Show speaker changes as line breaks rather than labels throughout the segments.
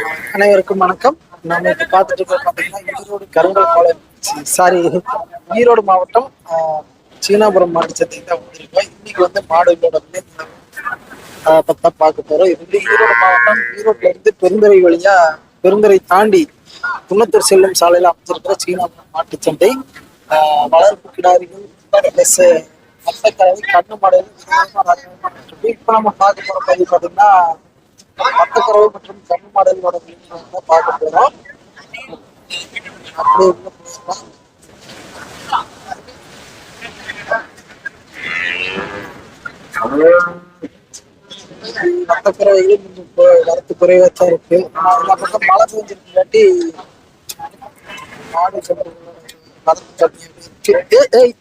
அனைவருக்கும் வணக்கம். நாம இப்ப பார்த்துட்டு இருக்கோம் பாத்தீங்கன்னா ஈரோடு கருங்கல் காலேஜ் சாரி ஈரோடு மாவட்டம் ஆஹ், சீனாபுரம் மாட்டு சந்தைக்கு தான் வந்திருக்கோம் இன்னைக்கு வந்து மாடுகளோட பத்தா பார்க்க போறோம். இது வந்து ஈரோடு மாவட்டம். ஈரோட்ல இருந்து பெருந்துறை வழியா பெருந்துறை தாண்டி குன்னத்தூர் செல்லும் சாலையில அமைஞ்சிருக்கிற சீனாபுரம் மாட்டு சந்தை. ஆஹ், வளர்ப்பு கிடாரிகள் பிளஸ் கண்ணு மாடுகள் இப்ப நம்ம பார்க்க போற பதிவு பாத்தீங்கன்னா மத்தக்கறவை மற்றும் கண் மாடலோட விலைகளை பார்க்க போறோம். அப்படியே உள்ள போகலாம் வரத்து குறைவா தான் இருக்கு. எல்லா பக்கம் மழை பெஞ்சிருக்காட்டி மாடு வரத்து கம்மியாக இருக்கு.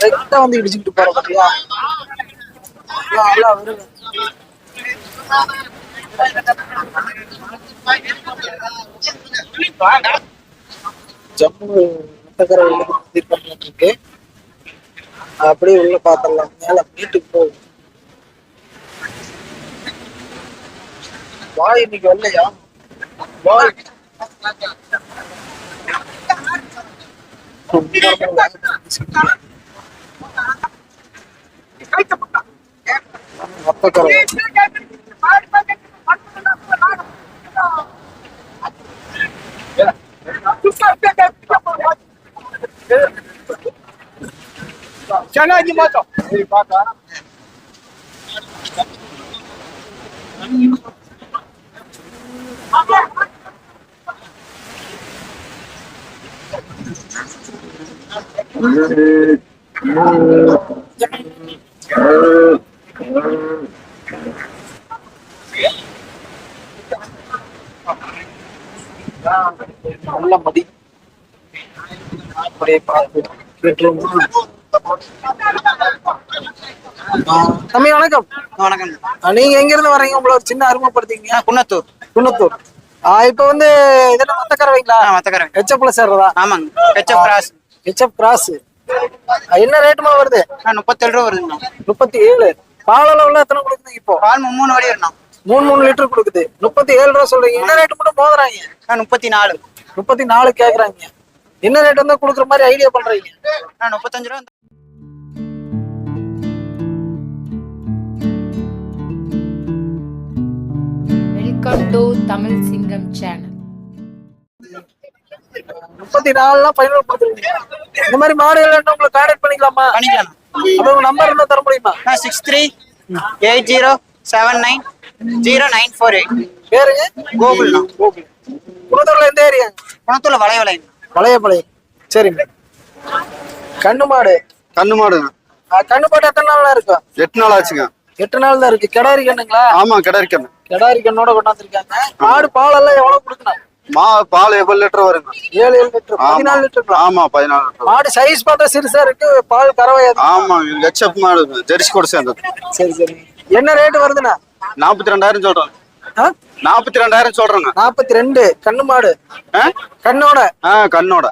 கரெக்டா வந்து இடிச்சுக்கிட்டு போறோம் பாத்தியா எல்லாம் வருது. ஜம்மு இருக்கு. அப்படியே உள்ள பாத்திரலாம். மேல வீட்டுக்கு போகும். வாய் இன்னைக்கு வரலையா? வாய். மத்தக்கரை
ಚೆನ್ನಾಗಿ ಮಾತು
Thank you. கேட்டுருவோமா? ஆ, தம்பி வணக்கம்.
வணக்கம்.
நீங்க எங்க இருந்து வர்றீங்க? உங்களை ஒரு சின்ன அறிமுகப்படுத்திங்க
குன்னத்தூர்.
குன்னத்தூர். இப்ப வந்து இதெல்லாம் மத்தக்கறவைங்களா
ஆ மத்தக்கரன்
ஹெச்எப்ல சேர்றதா?
ஆமாங்க. ஹெச்எஃப் கிராஸ்
ஹெச்எப் கிராஸ் என்ன ரேட்டுமா வருது?
முப்பத்தேழு ரூபா வருதுண்ணா
முப்பத்தி ஏழு பால் அளவுல எத்தனை கொடுக்குது இப்போ?
பால் மூணு வழி வரணும்
மூணு மூணு லிட்டர் கொடுக்குது. முப்பத்தி ஏழு ரூபா சொல்றீங்க. என்ன ரேட்டு மட்டும் போதுறாங்க
நான் முப்பத்தி நாலு.
முப்பத்தி நாலு கேக்குறாங்க. என்ன ரேட் வந்தா கொடுக்குற மாதிரி ஐடியா பண்றீங்க?
நான் முப்பத்தஞ்சு ரூபா
வெல்கம் டு தமிழ் சிங்கம் சேனல்
முப்பத்தி நாலுலாம் ஃபைனல் கொடுத்துருவீங்க இந்த மாதிரி மாடுகள் வேணும் உங்களை கான்டாக்ட் பண்ணிக்கலாமா?
பண்ணிக்கலாம்
அப்ப உங்க நம்பர் இருந்தா தர முடியுமா?
Six three eight zero seven nine zero nine four eight.
பேருங்க?
கோகுல்ண்ணா
கோகுல். குணத்தூர்ல எந்த ஏரியா?
குணத்தூர்ல வளைய வளையம்
பழையபாளையம் சரிங்க. கண்ணு மாடு.
கண்ணு மாடுங்க
கண்ணு மாடு எத்தனை நாள்ல இருக்கும்
எட்டு நாள் ஆச்சுங்க.
எட்டு நாள் தான் இருக்கு. கிடாரி கண்ணுங்களா
ஆமா கிடாரி கண்ணு
கிடாரி கண்ணோட கொண்டாந்துருக்காங்க. மாடு பால் எல்லாம் எவ்வளவு கொடுக்கணும்?
மா பால் எவ்வளவு லிட்டர் வருங்க?
ஏழு ஏழு லிட்டர். பதினாலு லிட்டர்
ஆமா பதினாலு லிட்டர்.
மாடு சைஸ் பார்த்தா சிறுசா இருக்கு பால் கறவை.
ஆமா ஹெச்எப் மாடு ஜெர்சி கூட சேர்ந்தது.
சரி சரி. என்ன ரேட் வருதுண்ணா?
நாற்பத்தி ரெண்டாயிரம் சொல்றேன் நாற்பத்தி ரெண்டாயிரம் சொல்றேங்க.
நாற்பத்தி ரெண்டு. கண்ணு மாடு? கண்ணோட.
ஆ கண்ணோட.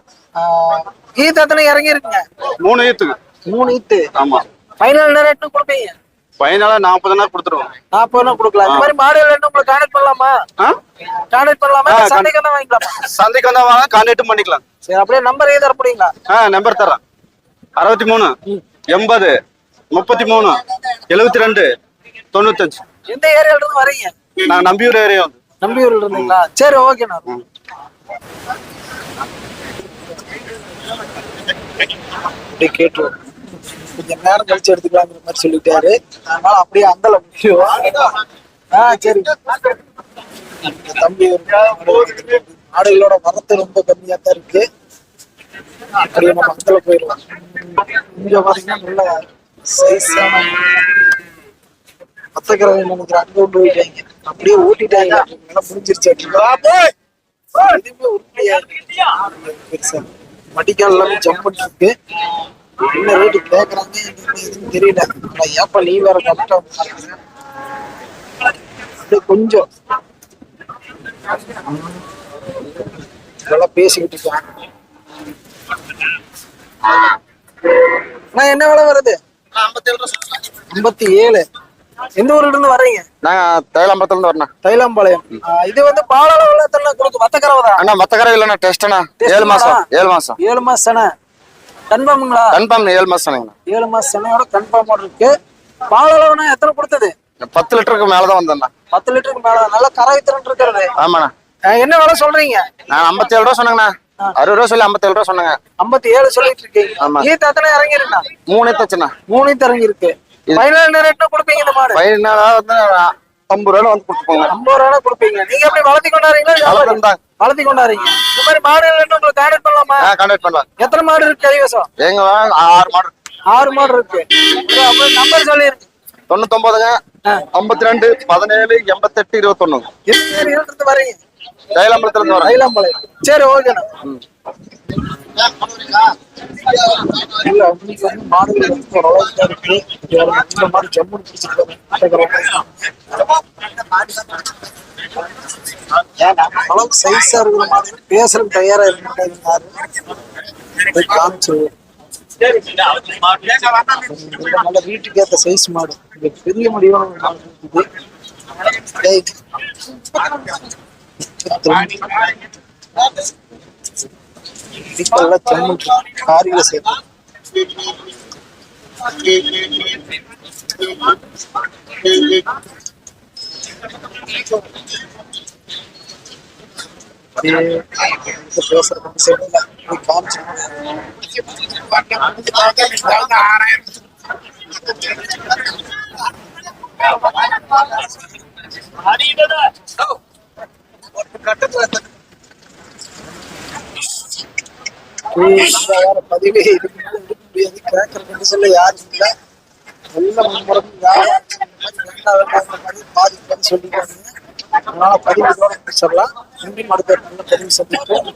ஈத்து எத்தனை இறங்கி இருக்குங்க
மூணு ஈத்துக்கு
மூணு ஈத்து.
ஆமா.
ஃபைனல் என்ன ரேட்னு கொடுப்பீங்க?
பதினாலு நாற்பதுனாயிரம் கொடுத்துருவோம்.
நாற்பது ரூபா கொடுக்கலாம். இந்த மாதிரி மாடு வேணும் உங்களை கான்டாக்ட் பண்ணலாமா? கான்டாக்ட் பண்ணலாமா? சந்தைக்கு தான் வாங்கிக்கலாமா?
சந்தைக்கு வந்தா வாங்க கான்டாக்டும் பண்ணிக்கலாம்.
சரி அப்படியே நம்பர் ஏதா முடியுங்களா?
ஆ நம்பர் தரேன். அறுபத்தி மூணு எண்பது முப்பத்தி மூணு எழுபத்தி ரெண்டு தொண்ணூத்தஞ்சு.
எந்த ஏரியால இருந்து வரீங்க
நான் நம்பியூர் ஏரியா வந்து.
நம்பியூர்ல இருந்தீங்களா? சரி ஓகேண்ணா அப்படியே கேட்டுருவோம். கொஞ்சம் நேரம் கழிச்சு எடுத்துக்கலாங்கிற மாதிரி சொல்லிட்டாரு. அதனால அப்படியே அந்தல முடியும் ஆ சரி. தம்பி ஒரு மாடுகளோட வரத்து ரொம்ப கம்மியா தான் இருக்கு. அப்படியே நம்ம அந்தல போயிடுவோம். இங்க பாத்தீங்கன்னா நல்ல சைஸான அங்க கொண்டு போயிட்டாங்க. அப்படியே ஊட்டிட்டாங்க. நல்லா முடிஞ்சிருச்சு எதுவுமே உருப்படியா இல்ல. பெருசா. மடிக்கால் எல்லாமே ஜம்ப் என்ன ரேட்டு கேக்குறாங்க எனக்கு எதுவும் தெரியல. ஆனா ஏப்பா நீ வேற அப்படியே கொஞ்சம். நல்லா பேசிக்கிட்டு இருக்கேன் அண்ணா, என்ன விலை வருது? ஐம்பத்தி ஏழு. எந்த ஊர்ல இருந்து வர்றீங்க?
நாங்க தைலாம்பரத்துல இருந்து வரணும்
தைலாம்பாளையம். இது வந்து பால் அளவுல எத்தனை கொடுக்கு வத்த கறவை தான்?
அண்ணா மத்த கரை இல்லைண்ணா டெஸ்ட்ண்ணா ஏழு மாசம் ஏழு மாசம்.
ஏழு மாசம் கன்ஃபார்முங்களா?
கன்ஃபார்ம் ஏழு மாசம்
ஏழு மாசம் கன்ஃபார்ம் இருக்கு. பால் அளவுனா எத்தனை கொடுத்தது?
பத்து லிட்டருக்கு மேலதான் வந்தேண்ணா
பத்து லிட்டருக்கு மேல நல்ல கறவை திறன் இருக்கிறது.
ஆமாண்ணா.
என்ன விலை சொல்றீங்க?
நான் ஐம்பத்தி ஏழு ரூபா சொன்னேங்கண்ணா. அறுபது ரூபா சொல்லி ஐம்பத்தி ஏழு ரூபா சொன்னேங்க.
ஐம்பத்தி ஏழு சொல்லிட்டு இருக்கீங்க. ஈத்து எத்தனை இறங்கிருக்கா
மூணு தச்சுண்ணா.
மூணு இறங்கி இருக்கு பதினேழு ரேட்னா கொடுப்பீங்க இந்த மாடு.
வந்து ஐம்பது ரூபாய் வந்து கொடுத்துப்போங்க
ஐம்பது ரூபா கொடுப்பீங்க. நீங்க எப்படி வளர்த்தி கொண்டாடுறீங்களா? வியாபாரி?
வளர்த்துதான்.
வளர்த்தி இந்த மாதிரி மாடு உங்களுக்கு கான்டாக்ட் பண்ணலாமா?
கான்டாக்ட் பண்ணலாம்.
எத்தனை மாடு இருக்கு கைவசம்?
எங்க ஆறு மாடு
ஆறு மாடு இருக்கு. நம்பர் சொல்லிருங்க.
தொண்ணூத்தொன்பதுங்க ஐம்பத்தி ரெண்டு பதினேழு எண்பத்தெட்டு இருபத்தொன்னு
எத்தனை இருந்து வரீங்க?
தைலாம்பரத்துல இருந்து வரேன்.
சரி ஓகேண்ணா இல்ல உங்களுக்கு வந்து மாடுகள் வந்து ஓரளவுக்கு இருக்கு இந்த மாதிரி அளவுக்கு சைஸா இருக்கிற மாதிரி பேசுறதுக்கு தயாரா இருக்க போய் நல்ல வீட்டுக்கு ஏத்த சைஸ் மாடு. இது பெரிய முடிவான மாடு இருக்குது இப்பெல்லாம் ஜம்முன்னு காரியில சேர்த்து. பேசுறது வேற பதிவே முடியாது கேட்கற கண்டிஷன்ல யாரும் இல்ல. நல்ல மும்முரம் பாதி பாதி சொல்லிட்டாங்க. அதனால பதிவு இதோட முடிச்சிடலாம். மீண்டும் அடுத்த பதிவு சந்திப்போம்.